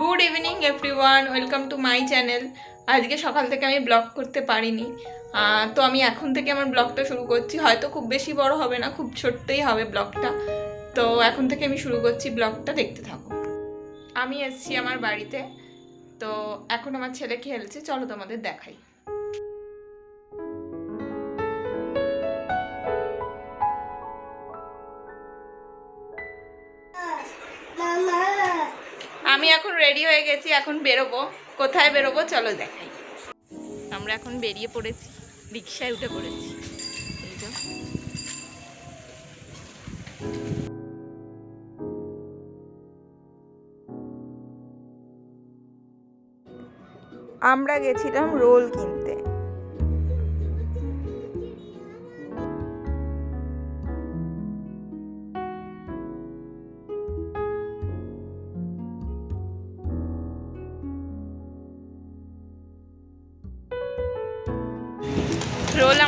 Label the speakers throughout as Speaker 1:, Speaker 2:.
Speaker 1: Good evening everyone welcome to my channel আজকে সকাল থেকে আমি ব্লগ করতে পারিনি। তো আমি এখন থেকে আমার ব্লগটা শুরু করছি। হয়তো খুব বেশি বড় হবে না, খুব ছোট্টই হবে ব্লগটা তো এখন থেকে আমি শুরু করছি ব্লগটা দেখতে থাকো। আমি এসছি আমার বাড়িতে। তো এখন আমার ছেলে খেলছে চলো তোমাদের দেখাই। আমি এখন রেডি হয়ে গেছি, এখন বেরোবো। কোথায় বেরোবো চলো দেখাই। আমরা এখন বেরিয়ে পড়েছি রিক্সায় উঠে পড়েছি। আমরা গেছিলাম রোল কিনতে।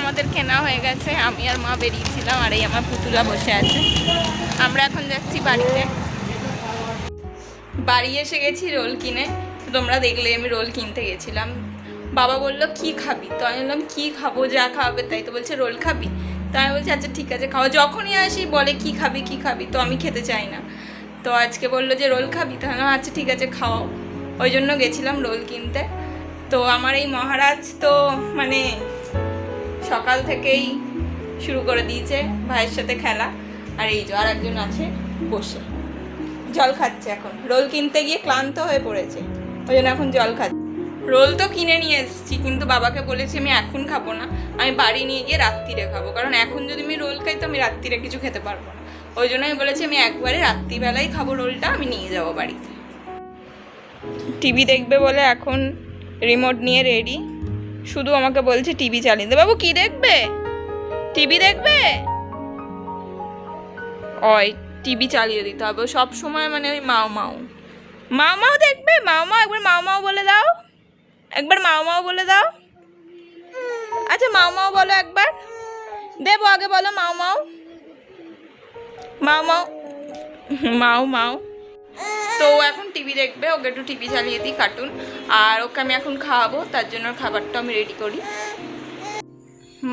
Speaker 1: আমাদের কেনা হয়ে গেছে। আমি আর মা বেরিয়েছিলাম, আর এই আমার পুতুলা বসে আছে। আমরা এখন যাচ্ছি বাড়িতে। বাড়ি এসে গেছি রোল কিনে। তোমরা দেখলে, আমি রোল কিনতে গেছিলাম। বাবা বলল, কি খাবি? তো আমি বললাম, কি খাব? যা খাবে তাই। তো বলছে, রোল খাবি? তো আমি বলছি আচ্ছা ঠিক আছে, খাও। যখনই আসি, বলে, কি খাবি কি খাবি? তো আমি খেতে চাই না। তো আজকে বলল যে, রোল খাবি? তাহলে আচ্ছা ঠিক আছে খাওয়াও ওই জন্য গেছিলাম রোল কিনতে। তো আমার এই মহারাজ তো মানে সকাল থেকেই শুরু করে দিয়েছে ভাইয়ের সাথে খেলা। আর এই যে আর একজন আছে বসে। জল খাচ্ছে এখন। রোল কিনতে গিয়ে ক্লান্ত হয়ে পড়েছে। ওই জন্য এখন জল খাচ্ছে। রোল তো কিনে নিয়ে এসেছি, কিন্তু বাবাকে বলেছি আমি এখন খাব না। আমি বাড়ি নিয়ে গিয়ে রাত্রিরে খাব। কারণ এখন যদি আমি রোল খাই তো আমি রাত্রিরে কিছু খেতে পারব না। ওই জন্য আমি বলেছি আমি একবারে রাত্রিবেলায় খাব রোলটা, আমি নিয়ে যাব বাড়িতে। টিভি দেখবে বলে এখন রিমোট নিয়ে রেডি শুধু আমাকে বলছে টিভি চালিয়ে দে। বাবু, কি দেখবে? টিভি দেখবে? ওই, টিভি চালিয়ে দিতে হবে। সব সময় মানে ওই মাও মাও। মাও মাও দেখবে? মাও মাও, একবার মাও মাও বলে দাও। একবার মাও মাও বলে দাও। আচ্ছা মাও মাও বলো একবার। দেবো আগে বলো মাও মাও। মাও মাও মাও মাও। তো ও এখন টিভি দেখবে, ওকে একটু টিভি চালিয়ে দিই কার্টুন আর ওকে আমি এখন খাওয়াবো, তার জন্য খাবারটা আমি রেডি করি।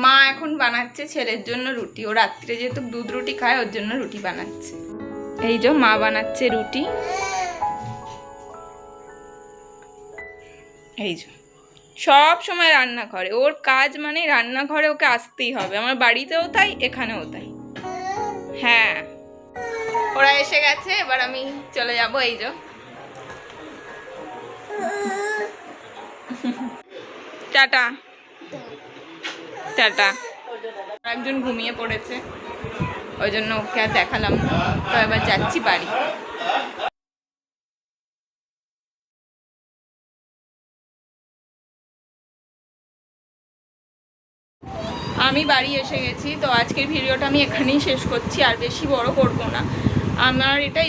Speaker 1: মা এখন বানাচ্ছে ছেলের জন্য রুটি, ও রাত্রে যেহেতু দুধ রুটি খায়, ওর জন্য রুটি বানাচ্ছে। এই যে মা বানাচ্ছে রুটি। এই যে, সব সময় রান্না করে ওর কাজ মানে রান্নাঘরে ওকে আসতেই হবে, আমার বাড়িতেও তাই, এখানেও তাই। হ্যাঁ। ওরা এসে গেছে, এবার আমি চলে যাব, এই যে। টাটা। টাটা। একজন ঘুমিয়ে পড়েছে, ওই জন্য ওকে আর দেখালাম তো এবার যাচ্ছি বাড়ি। আমি বাড়ি এসে গেছি, তো আজকের ভিডিওটা আমি এখানেই শেষ করছি, আর বেশি বড় করব না। আমার এটা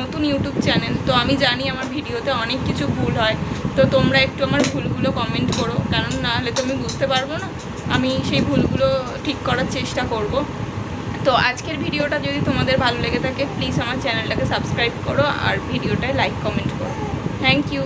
Speaker 1: নতুন ইউটিউব চ্যানেল, তো আমি জানি আমার ভিডিওতে অনেক কিছু ভুল হয়, তো তোমরা একটু আমার ভুলগুলো কমেন্ট করো, কারণ না হলে তো আমি বুঝতে পারব না, আমি সেই ভুলগুলো ঠিক করার চেষ্টা করব। তো আজকের ভিডিওটা যদি তোমাদের ভালো লেগে থাকে প্লিজ আমার চ্যানেলটাকে সাবস্ক্রাইব করো, আর ভিডিওটায় লাইক কমেন্ট করো। Thank you